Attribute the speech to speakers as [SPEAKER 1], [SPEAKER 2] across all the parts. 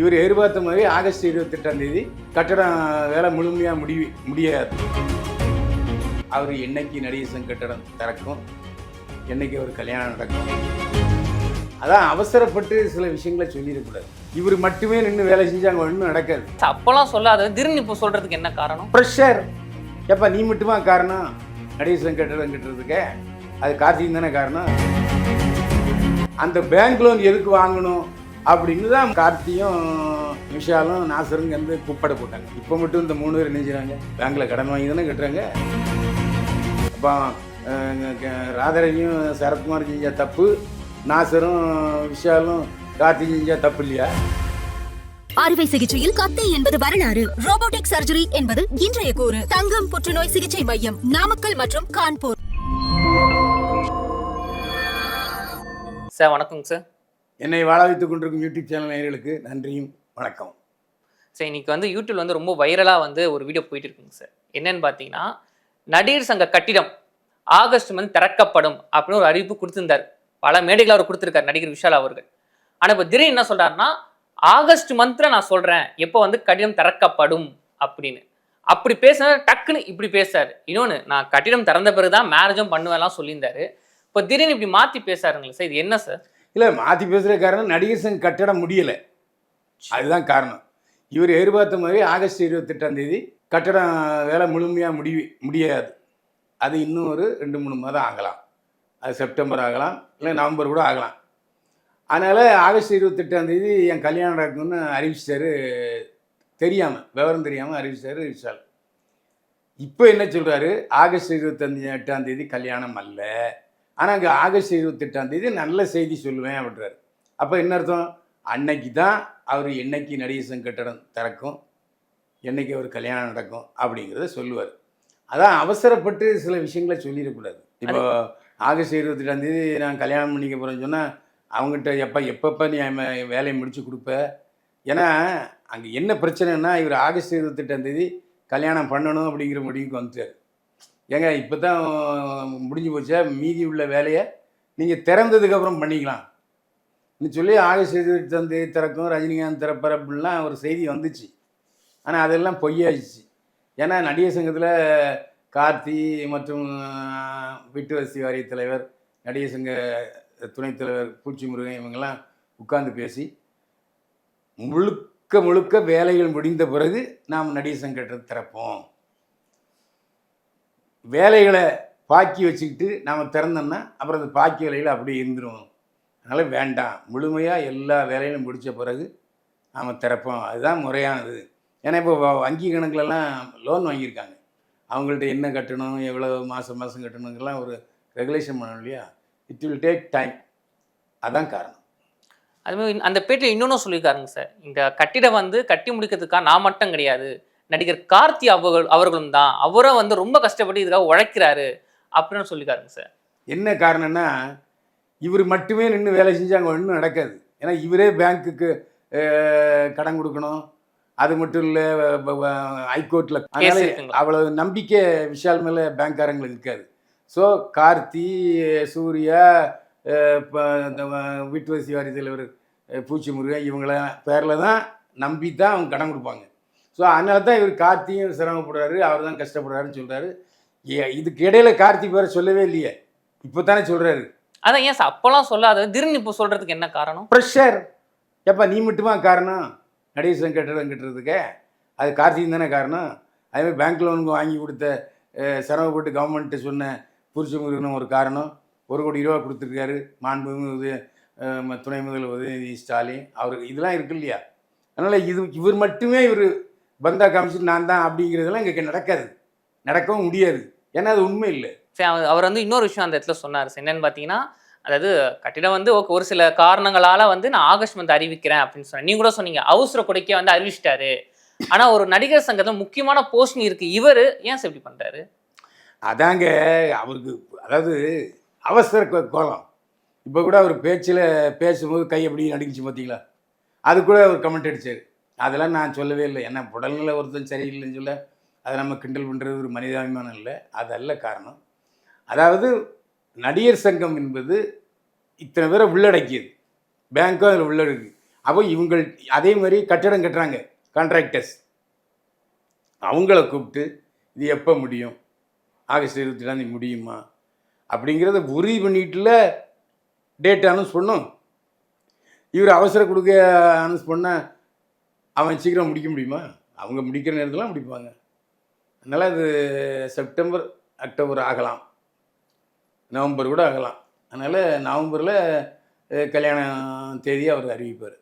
[SPEAKER 1] இவர் எதிர்பார்த்த மாதிரி ஆகஸ்ட் இருபத்தெட்டாம் தேதி கட்டடம் வேலை முழுமையாக முடி முடியாது. அவர் என்னைக்கு நடிகசன் கட்டடம் திறக்கும்? என்னைக்கு அவர் கல்யாணம் நடக்கும்? அதான் அவசரப்பட்டு சில விஷயங்களை சொல்லிடக்கூடாது இவர் மட்டுமே நின்று வேலை செஞ்சு அங்கே ஒன்றும் நடக்காது.
[SPEAKER 2] அப்பெல்லாம் சொல்லாத. திடீர்னு இப்போ சொல்றதுக்கு என்ன காரணம்?
[SPEAKER 1] ப்ரெஷர் எப்பா நீ மட்டுமா காரணம்? நடிகசன் கட்டடம் கட்டுறதுக்கு. அது கார்த்திக் தானே காரணம்? அந்த பேங்க் லோன் எதுக்கு வாங்கணும்? அப்படின்னு தான் கார்த்தியும் விஷாலும் நாசரும் வந்து கூப்பிட போட்டாங்க. இப்போ மட்டும் இந்த மூணு பேர் என்ன செய்றாங்க பேங்க்ல கடன் வாங்கி தானே கட்டுறாங்க. அப்போ ராதாரவியும் சரத்குமார் செஞ்ச தப்பு. நாசரும் விஷாலும் கார்த்திக் செஞ்ச தப்பு இல்லையா?
[SPEAKER 3] அறுவை சிகிச்சையில் கத்தை என்பது வரலாறு. ரோபோட்டிக் சர்ஜரி என்பது இன்றைய கூறு. தங்கம் புற்றுநோய் சிகிச்சை மையம் நாமக்கல் மற்றும் கான்பூர்.
[SPEAKER 2] சார் வணக்கங்க சார்.
[SPEAKER 1] என்னை வாழ வைத்துக் கொண்டிருக்கும் யூடியூப் சேனல் நேயர்களுக்கு நன்றியும் வணக்கம்
[SPEAKER 2] சார் இன்னைக்கு வந்து யூடியூப்ல வந்து ரொம்ப வைரலாக வந்து ஒரு வீடியோ போயிட்டு இருக்குங்க சார். என்னன்னு பார்த்தீங்கன்னா நடிகர் சங்க கட்டிடம் ஆகஸ்ட் மந்த் திறக்கப்படும் அப்படின்னு ஒரு அறிவிப்பு கொடுத்திருந்தார். பல மேடைகள் அவர் கொடுத்துருக்காரு நடிகர் விஷால் அவர்கள். ஆனால் இப்போ திடீர்னு என்ன சொல்கிறாருன்னா ஆகஸ்ட் மந்த்தில் நான் சொல்கிறேன் எப்போ வந்து கட்டிடம் திறக்கப்படும் அப்படின்னு. அப்படி பேசினா டக்குன்னு இப்படி பேசுறாரு. இன்னொன்று நான் கட்டிடம் திறந்த பிறகு தான் மேரேஜும் பண்ணுவேன்லாம் சொல்லியிருந்தாரு. இப்போ திடீர்னு இப்படி மாற்றி பேசாருங்களா சார் இது என்ன சார்?
[SPEAKER 1] இல்லை மாற்றி பேசுகிற காரணம் நடிகர் சங்க கட்டடம் முடியலை. அதுதான் காரணம். இவர் எதிர்பார்த்த மாதிரி ஆகஸ்ட் இருபத்தெட்டாம் தேதி கட்டடம் வேலை முழுமையாக முடி முடியாது. அது இன்னும் ஒரு ரெண்டு மூணு மாதம் ஆகலாம். அது செப்டம்பர் ஆகலாம் இல்லை நவம்பர் கூட ஆகலாம். அதனால் ஆகஸ்ட் இருபத்தெட்டாம் தேதி என் கல்யாணம் நடக்கும்னு அறிவிச்சிட்டாரு. தெரியாமல் விவரம் தெரியாமல் அறிவிச்சார் விஷால் இப்போ என்ன சொல்கிறாரு ஆகஸ்ட் இருபத்தஞ்சு எட்டாம் தேதி கல்யாணம் அல்ல. ஆனால் அங்கே ஆகஸ்ட் இருபத்தெட்டாம் தேதி நல்ல செய்தி சொல்லுவேன் அப்படின்றாரு. அப்போ என்ன அர்த்தம்? அன்னைக்கு தான் அவர் என்னைக்கு நடிகசன் கட்டடம் திறக்கும் என்னைக்கு அவர் கல்யாணம் நடக்கும் அப்படிங்கிறத சொல்லுவார். அதான் அவசரப்பட்டு சில விஷயங்களை சொல்லிடக்கூடாது. இப்போ ஆகஸ்ட் இருபத்தெட்டாம் தேதி நான் கல்யாணம் பண்ணிக்க போகிறேன்னு சொன்னால் அவங்ககிட்ட எப்போ எப்பப்போ நீ வேலையை முடிச்சு கொடுப்ப? ஏன்னா அங்கே என்ன பிரச்சனைன்னா இவர் ஆகஸ்ட் இருபத்தெட்டாம் தேதி கல்யாணம் பண்ணணும் அப்படிங்கிற முடிவுக்கு வந்துட்டார். ஏங்க இப்போ தான் முடிஞ்சு போச்சா? மீதி உள்ள வேலையை நீங்கள் திறந்ததுக்கப்புறம் பண்ணிக்கலாம். சொல்லி ஆகஸ்ட் இருபத்தாம் திறக்கும் ரஜினிகாந்த் திறப்பார் அப்படின்லாம் ஒரு செய்தி வந்துச்சு. ஆனால் அதெல்லாம் பொய்யாயிடுச்சு. ஏன்னா நடிகர் சங்கத்தில் கார்த்தி மற்றும் வீட்டுவசதி வாரிய தலைவர் நடிகர் சங்க துணைத் தலைவர் பூச்சி முருகன் இவங்கெல்லாம் உட்கார்ந்து பேசி முழுக்க முழுக்க வேலைகள் முடிந்த பிறகு நாம் நடிகர் சங்கத்தை திறப்போம். வேலைகளை பாக்கி வச்சுக்கிட்டு நாம் திறந்தோம்னா அப்புறம் அந்த பாக்கி வேலையில் அப்படியே இருந்துரும். அதனால் வேண்டாம். முழுமையாக எல்லா வேலையிலும் முடித்த பிறகு நாம் திறப்போம். அதுதான் முறையானது. ஏன்னா இப்போ வ- வங்கி கணக்குலலாம் லோன் வாங்கியிருக்காங்க. அவங்கள்ட்ட என்ன கட்டணும் எவ்வளோ மாதம் மாதம் கட்டணுங்கெல்லாம் ஒரு ரெகுலேஷன் பண்ணணும் இல்லையா? இட் வில் டேக் டைம் அதான் காரணம்.
[SPEAKER 2] அதுமாதிரி அந்த பேட்டில் இன்னொன்றும் சொல்லியிருக்காருங்க சார். இந்த கட்டிடம் வந்து கட்டி முடிக்கிறதுக்காக நான் மட்டும் கிடையாது. நடிகர் கார்த்தி அவர்கள் அவர்களும் தான். அவரும் வந்து ரொம்ப கஷ்டப்பட்டு இதுக்காக உழைக்கிறாரு அப்படின்னு சொல்லியிருக்காருங்க சார். என்ன
[SPEAKER 1] காரணம்னா இவர் மட்டுமே நின்று வேலை செஞ்சு அங்கே ஒன்றும் நடக்காது. ஏன்னா இவரே பேங்க்குக்கு கடன் கொடுக்கணும். அது மட்டும் இல்லை ஹைகோர்ட்டில் அதனால? அவ்வளவு நம்பிக்கை விஷால் மேலே பேங்க்காரங்களுக்கு இருக்காது ஸோ கார்த்தி சூர்யா அஹ், இப்ப இந்த வ- வீட்டு வசதி வாரிய தலைவர் பூச்சி முருகன் இவங்கள பேரில் தான் நம்பி தான் அவங்க கடன் கொடுப்பாங்க. ஸோ அதனால தான் இவர் கார்த்தியும் சிரமப்படுறாரு அவர் தான் கஷ்டப்படுறாருன்னு சொல்கிறாரு இதுக்கு இடையில கார்த்தி பேரை சொல்லவே இல்லையே. இப்போ தானே சொல்கிறாரு
[SPEAKER 2] அதான் ஏன் சார் அப்போல்லாம் சொல்லாத திடீர்னு இப்போ சொல்றதுக்கு என்ன காரணம்?
[SPEAKER 1] ப்ரெஷர் எப்பா நீ மட்டுமா காரணம்? நடிகர் கட்டடம் கட்டுறதுக்கு. அது கார்த்திக் தானே காரணம்? அதேமாதிரி பேங்க் லோனுக்கு வாங்கி கொடுத்த சிரமப்பட்டு கவர்மெண்ட்டு சொன்ன புரிச்சு முருகனும் ஒரு காரணம். ஒரு கோடி ரூபா கொடுத்துருக்காரு. மாண்புமிகு உதய துணை முதல்வர் உதயநிதி ஸ்டாலின். அவருக்கு இதெல்லாம் இருக்கு இல்லையா? அதனால் இது இவர் மட்டுமே இவர் பந்தா காமிச்சிட்டு நான் தான் அப்படிங்கிறதெல்லாம் இங்கே நடக்காது. நடக்கவும் முடியாது. ஏன்னா அது உண்மை இல்லை.
[SPEAKER 2] சரி அவர் வந்து இன்னொரு விஷயம் அந்த இடத்துல சொன்னார். என்னன்னு பார்த்தீங்கன்னா அதாவது கட்டிடம் வந்து ஓகே ஒரு சில காரணங்களால வந்து நான் ஆகஸ்ட் மந்த் அறிவிக்கிறேன் அப்படின்னு சொன்னேன். நீங்க கூட சொன்னீங்க. அவசர கொடைக்கே வந்து அறிவிச்சிட்டாரு. ஆனா ஒரு நடிகர் சங்கத்துல முக்கியமான போஸ்டிங் இருக்கு. இவர் ஏன் சார் இப்படி பண்றாரு?
[SPEAKER 1] அதாங்க அவருக்கு அதாவது அவசர கோலம். இப்போ கூட அவர் பேச்சில் பேசும்போது கை எப்படி நடுங்கிச்சு பார்த்தீங்களா அது கூட அவர் கமெண்ட் அடிச்சார். அதெல்லாம் நான் சொல்லவே இல்லை. ஏன்னா உடல்நிலை ஒருத்தன் சரியில்லைன்னு சொல்ல அதை நம்ம கிண்டல் பண்ணுறது ஒரு மனிதாபிமானம் இல்லை. அதல்ல காரணம். அதாவது நடிகர் சங்கம் என்பது இத்தனை பேரை உள்ளடக்கியது. பேங்க்கும் அதில் உள்ளடக்கு. அப்போ இவங்கள் அதே மாதிரி கட்டடம் கட்டுறாங்க கான்ட்ராக்டர்ஸ் அவங்கள கூப்பிட்டு இது எப்போ முடியும்? ஆகஸ்ட் இருபத்தி ரெண்டாந்தேதி முடியுமா? அப்படிங்கிறத உறுதி பண்ணிட்டுல டேட் அனௌன்ஸ் பண்ணும். இவர் அவசர கொடுக்க அனௌன்ஸ் பண்ணால் அவன் சீக்கிரம் முடிக்க முடியுமா? அவங்க முடிக்கிற நேரத்தில் முடிப்பாங்க. அதனால் அது செப்டம்பர் அக்டோபர் ஆகலாம். நவம்பர் கூட ஆகலாம். அதனால் நவம்பரில் கல்யாண தேதி அவர் அறிவிப்பார்.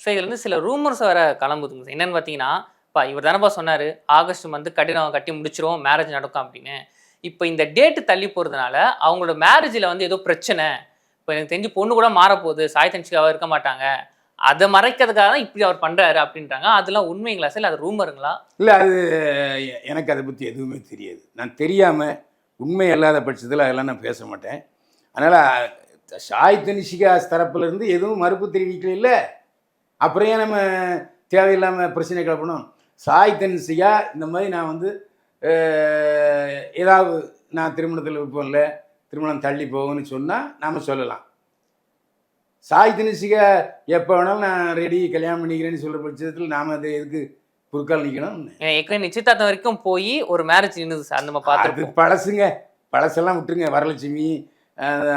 [SPEAKER 2] சார் இதுலேருந்து சில ரூமர்ஸ் வர கிளம்புதுங்க சார் என்னன்னு பார்த்தீங்கன்னா இப்போ இவர் தானப்பா சொன்னார் ஆகஸ்ட் வந்து கட்டிடம் கட்டி முடிச்சிரும் மேரேஜ் நடக்கும் அப்படின்னு. இப்போ இந்த டேட்டு தள்ளி போகிறதுனால அவங்களோட மேரேஜில் வந்து ஏதோ பிரச்சனை. இப்போ எனக்கு தெரிஞ்சு பொண்ணு கூட மாறப்போகுது சாய் தனிச்சுக்காக இருக்க மாட்டாங்க. அதை மறைக்கிறதுக்காக தான் இப்படி அவர் பண்ணுறாரு அப்படின்றாங்க. அதெல்லாம் உண்மைங்களா சார்? அது ரூமருங்களா?
[SPEAKER 1] இல்லை அது எனக்கு அதை பற்றி எதுவுமே தெரியாது. நான் தெரியாமல் உண்மை இல்லாத பட்சத்தில் அதெல்லாம் நான் பேச மாட்டேன். அதனால் ஷாய் தனிஷிகா தரப்புலேருந்து எதுவும் மறுப்பு தெரிவிக்கல இல்லை. அப்புறம் ஏன் நம்ம தேவையில்லாமல் பிரச்சனை கிளப்பணும் சாய் தனிஷிகா இந்த மாதிரி நான் வந்து ஏதாவது நான் திருமணத்தில் விருப்பம் திருமணம் தள்ளி போகும்னு சொன்னால் நாம் சொல்லலாம். சாய் தனிஷிகா எப்போ வேணாலும் நான் ரெடி கல்யாணம் பண்ணிக்கிறேன்னு சொல்கிற பட்சத்தில் நாம் அதை எதுக்கு குறுக்கால் நிற்கணும்
[SPEAKER 2] ஏற்கனவே நிச்சயதார்த்தம் வரைக்கும் போய் ஒரு மேரேஜ் நின்றுது சார். நம்ம பார்த்துருப்போம்.
[SPEAKER 1] பழசுங்க. பழசெல்லாம் விட்டுருங்க. வரலட்சுமி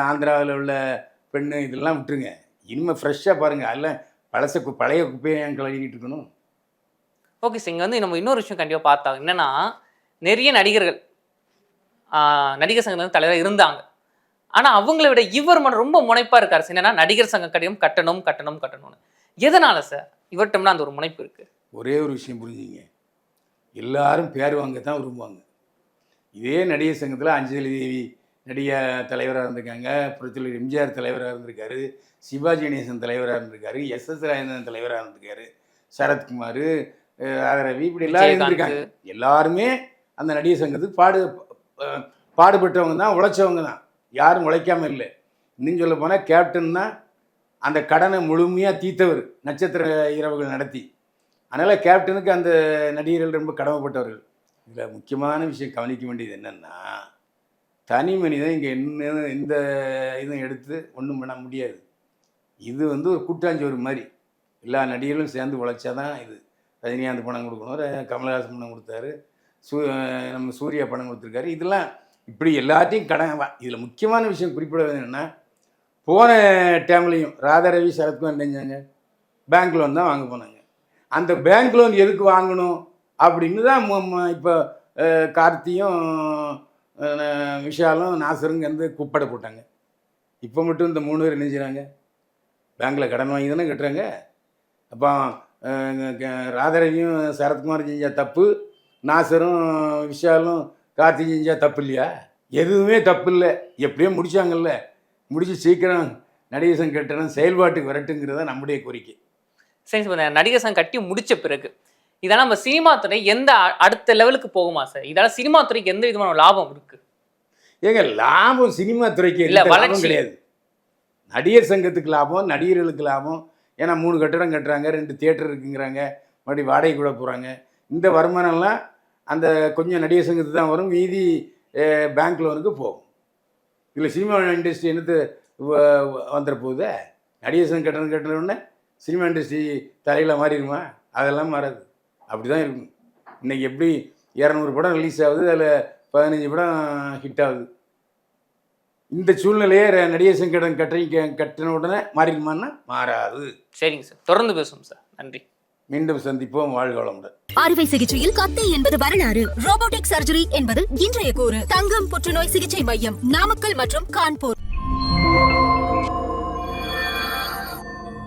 [SPEAKER 1] ஆந்திராவில் உள்ள பெண்ணு இதெல்லாம் விட்டுருங்க. இனிமேல் ஃப்ரெஷ்ஷாக பாருங்கள் அதில் பழச பழைய குப்பையை ஏன் கழுவிக்கிட்டு இருக்கணும்?
[SPEAKER 2] ஓகே சார் இங்கே வந்து நம்ம இன்னொரு விஷயம் கண்டிப்பாக பார்த்தோம் என்னன்னா நிறைய நடிகர்கள் நடிகர் சங்கத்தில் தலைவராக இருந்தாங்க. ஆனால் அவங்கள விட இவர் மட்டும் ரொம்ப முனைப்பாக இருக்கார் சார். என்னன்னா நடிகர் சங்க கடிதம் கட்டணும் கட்டணும் கட்டணும்னு. எதனால சார்? இவர்கிட்டம்னா அந்த ஒரு முனைப்பு இருக்கு.
[SPEAKER 1] ஒரே ஒரு விஷயம் புரிஞ்சுங்க. எல்லாரும் பேர் வாங்க தான் விரும்புவாங்க. இதே நடிகர் சங்கத்தில் அஞ்சலி தேவி நடிக தலைவராக இருந்திருக்காங்க. புரட்சியாளர் எம்ஜிஆர் தலைவராக இருந்திருக்காரு. சிவாஜி கணேசன் தலைவராக இருந்திருக்காரு. எஸ் எஸ் ராஜேந்திரன் தலைவராக இருந்திருக்காரு. சரத்குமார் ரவி இப்படி எல்லாரும். இருந்திருக்காங்க. எல்லாருமே அந்த நடிகர் சங்கத்துக்கு பாடு பாடுபட்டவங்க தான் உழைச்சவங்க தான். யாரும் உழைக்காம இல்லை. இன்னும் சொல்ல போனால் கேப்டன் தான் அந்த கடனை முழுமையாக தீர்த்தவர் நட்சத்திர இரவுகள் நடத்தி. அதனால் கேப்டனுக்கு அந்த நடிகர்கள் ரொம்ப கடமைப்பட்டவர்கள். இதில் முக்கியமான விஷயம் கவனிக்க வேண்டியது என்னென்னா தனி மனிதன் இங்கே என்ன இந்த இதுவும் எடுத்து ஒன்றும் பண்ண முடியாது. இது வந்து ஒரு கூட்டாஞ்சோறு மாதிரி. எல்லா நடிகர்களும் சேர்ந்து உழைச்சாதான் இது. ரஜினிகாந்த் பணம் கொடுக்கணும் கமலஹாசன் பணம் கொடுத்தாரு சூ நம்ம சூர்யா பணம் கொடுத்துருக்காரு. இதெல்லாம் இப்படி எல்லாத்தையும் கடன் இதில் முக்கியமான விஷயம் குறிப்பிட என்னென்னா போன டைம்லையும் ராதாரவி சரத்குமார் என்ன செஞ்சாங்க? பேங்க் லோன் தான் வாங்க போனாங்க. அந்த பேங்க் லோன் எதுக்கு வாங்கணும்? அப்படின்னு தான் இப்போ கார்த்தியும் விஷாலும் நாசருங்க வந்து குப்படை போட்டாங்க. இப்போ மட்டும் இந்த மூணு பேர் என்ன செய்கிறாங்க பேங்க்கில் கடன் வாங்கி தானே கட்டுறாங்க. அப்போ ராதாரவியும் சரத்குமார் செஞ்ச தப்பு நாசரும் விஷாலும் கார்த்திக் செஞ்சா தப்பு இல்லையா எதுவுமே தப்பு இல்லை எப்படியோ முடிச்சாங்கல்ல. முடிச்சு சீக்கிரம் நடிகர் சங்க கட்டணம் செயல்பாட்டுக்கு வரட்டுங்கிறத நம்முடைய கோரிக்கை.
[SPEAKER 2] சரி நடிகர் சங்கம் கட்டி முடிச்ச பிறகு இதெல்லாம் நம்ம சினிமா துறை எந்த அடுத்த லெவலுக்கு போகுமா சார் இதால சினிமா துறைக்கு எந்த விதமான லாபம் இருக்கு?
[SPEAKER 1] ஏங்க லாபம் சினிமா துறைக்கு
[SPEAKER 2] இல்ல,
[SPEAKER 1] லாபம். கிடையாது. நடிகர் சங்கத்துக்கு லாபம் நடிகர்களுக்கு லாபம். ஏன்னா மூணு கட்டடம் கட்டுறாங்க ரெண்டு தியேட்டர் இருக்குங்கிறாங்க. மறுபடியும் வாடகை கூட போகிறாங்க இந்த வருமானம்லாம் அந்த கொஞ்சம் நடிகர் சங்கத்துக்கு தான் வரும். மீதி பேங்க் லோனுக்கு போகும். இதில் சினிமா இண்டஸ்ட்ரி என்னது வ- வ- வந்துட போகுதே? நடிகர் சங்கம் கட்டணம் கட்டணுன்னே சினிமா இண்டஸ்ட்ரி தலையில் மாறிடுமா? அதெல்லாம் மாறாது. அப்படி தான் இருக்கும். இன்றைக்கி எப்படி இரநூறு படம் ரிலீஸ் ஆகுது அதில் பதினஞ்சு படம் ஹிட் ஆகுது. இந்த சூழ்நிலையே நடிகர் சங்க கட்டி கட்டின உடனே மாறிடுமான்னா மாறாது.
[SPEAKER 2] சரிங்க சார். தொடர்ந்து பேசுவோம் சார். நன்றி.
[SPEAKER 1] மீண்டும் சந்திப்போம். வாழ்க வளமுடன்.
[SPEAKER 3] அறுவை சிகிச்சையில் கத்தி என்பது வரலாறு. ரோபோட்டிக் சர்ஜரி என்பது இன்றைய கூறு. தங்கம் புற்றுநோய் சிகிச்சை மையம் நாமக்கல் மற்றும் கான்பூர்.